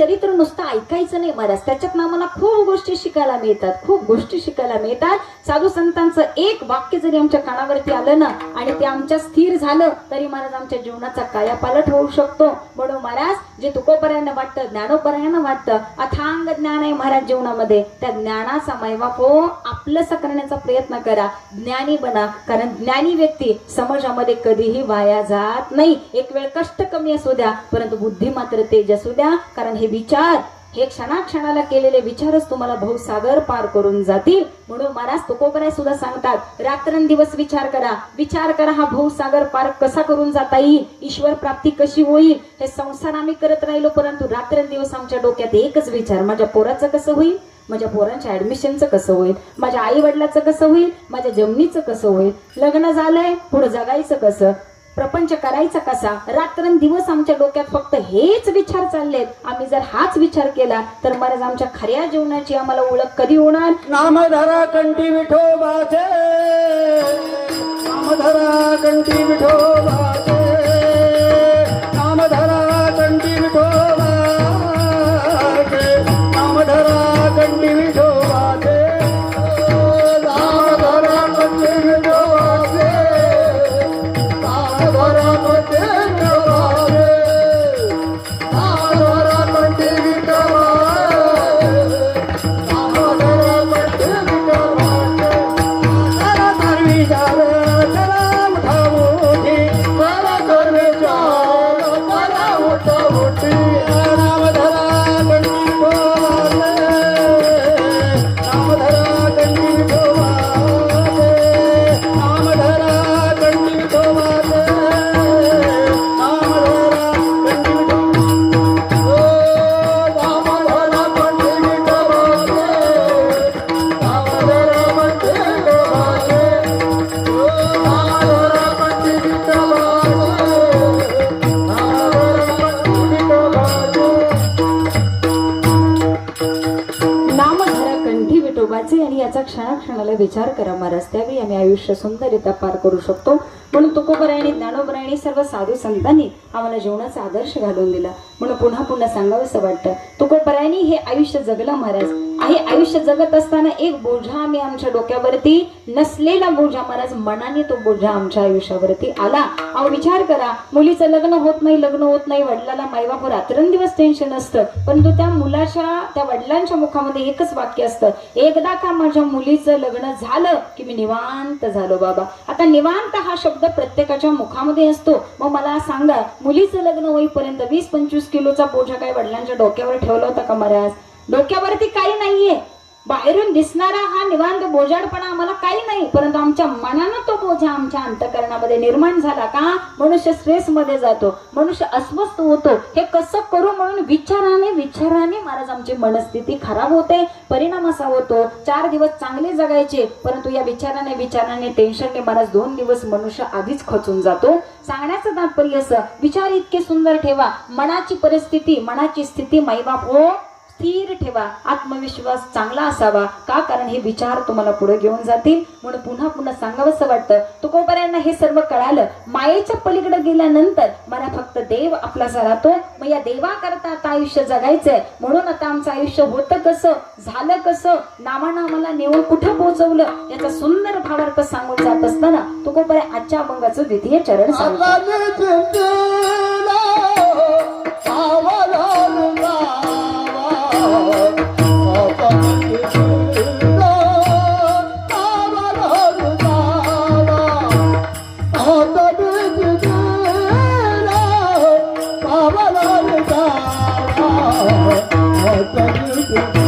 चरित्र नुसतं ऐकायचं नाही महाराज. त्याच्यात मला खूप गोष्टी शिकायला मिळतात खूप गोष्टी शिकायला मिळतात. साधू संतांचं एक वाक्य जरी आमच्या कानावरती आलं ना आणि ते आमच्या स्थिर झालं तरी महाराज आमच्या जीवनाचा कायापालट होऊ शकतो. म्हणून महाराज जे तुकोपर्यंत वाटतं ज्ञानोपर्यंत वाटतं अथांग ज्ञान आहे महाराज जीवनामध्ये. त्या ज्ञानाचा मैवाप हो आपलंसं करण्याचा प्रयत्न करा. ज्ञानी बना कारण ज्ञानी व्यक्ती समाजामध्ये कधीही वाया जात नाही. एक वेळ कष्ट कमी असू द्या परंतु बुद्धी मात्र तेज असू द्या. कारण हे विचार हे क्षणाक्षणाला केलेले विचारच तुम्हाला भाऊसागर पार करून जातील. म्हणून महाराज तुकोबराय सुद्धा सांगतात रात्रंदिवस विचार करा. विचार करा हा भाऊसागर पार कसा करून जाता येईल? ईश्वर प्राप्ती कशी होईल? हे संसार आम्ही करत राहिलो परंतु रात्रंदिवस आमच्या डोक्यात एकच विचार माझ्या पोराचं कसं होईल? माझ्या पोरांच्या ऍडमिशनचं कसं होईल? माझ्या आईवडिलाचं कसं होईल? माझ्या जमिनीचं कसं होईल? लग्न झालंय पुढं जगायचं कसं? प्रपंच करायचा कसा? रात्रंदिवस आमच्या डोक्यात फक्त हेच विचार चाललेत. आम्ही जर हाच विचार केला तर महाराज आमच्या खऱ्या जीवनाची आम्हाला ओळख कधी होणार? नामधरा कंठी विठोबाचे. नामधरा कंटी विठोबाचे. विठोबाचे आणि याचा क्षणाक्षणाला विचार करा. महाराज त्यावेळी आम्ही आयुष्य सुंदररित्या पार करू शकतो. म्हणून तुकोबरायणी ज्ञानोबरायणी सर्व साधू संतांनी आम्हाला जीवनाचा आदर्श घालून दिला. म्हणून पुन्हा पुन्हा सांगावंसं वाटतं. तुकोबरायणी हे आयुष्य जगला महाराज. हे आयुष्य जगत असताना एक बोजा आम्ही आमच्या डोक्यावरती नसलेला बोजा महाराज मनाने तो बोजा आमच्या आयुष्यावरती आला. अहो विचार करा मुलीचं लग्न होत नाही लग्न होत नाही वडिलाला मायबाप रात्रंदिवस टेन्शन असतं. परंतु त्या मुलाच्या त्या वडिलांच्या मुखामध्ये एकच वाक्य असतं. एकदा का माझ्या मुलीचं लग्न झालं की मी निवांत झालो बाबा. आता निवांत हा शब्द प्रत्येकाच्या मुखामध्ये असतो. मग मला सांगा मुलीचं लग्न होईपर्यंत वीस पंचवीस किलोचा बोजा काय वडिलांच्या डोक्यावर ठेवला होता का महाराज? डोक्यावरती काही नाहीये. बाहेरून दिसणारा हा निवांत बोजाडपणा आम्हाला काही नाही परंतु आमच्या मनानं तो बोजा आमच्या अंतकरणामध्ये निर्माण झाला का? मनुष्य स्ट्रेसमध्ये जातो. मनुष्य अस्वस्थ होतो. हे कसं करू म्हणून विचाराने विचाराने महाराज आमची मनस्थिती खराब होते परिणाम असा होतो. चार दिवस चांगले जगायचे परंतु या विचाराने विचाराने टेन्शनने महाराज दोन दिवस मनुष्य आधीच खचून जातो. सांगण्याचं तात्पर्य असं विचार इतके सुंदर ठेवा. मनाची परिस्थिती मनाची स्थिती माईबाप हो स्थिर ठेवा आत्मविश्वास चांगला असावा. का कारण हे विचार तुम्हाला पुढे घेऊन जातील? म्हणून पुन्हा पुन्हा सांगावंसं वाटतं. तुकोपर्यंत हे सर्व कळालं. मायेच्या पलीकडे गेल्यानंतर मला फक्त देव आपलासा राहतो. मग या देवाकरता आता आयुष्य जगायचंय. म्हणून आता आमचं आयुष्य होतं कसं? झालं कसं? नावानं आम्हाला नेऊन कुठं पोहोचवलं याचा सुंदर भावार्थ सांगून जात असताना तुकोपर्यंत आजच्या अभंगाचं द्वितीय चरण सांगतो. 啊啊啊啊啊啊啊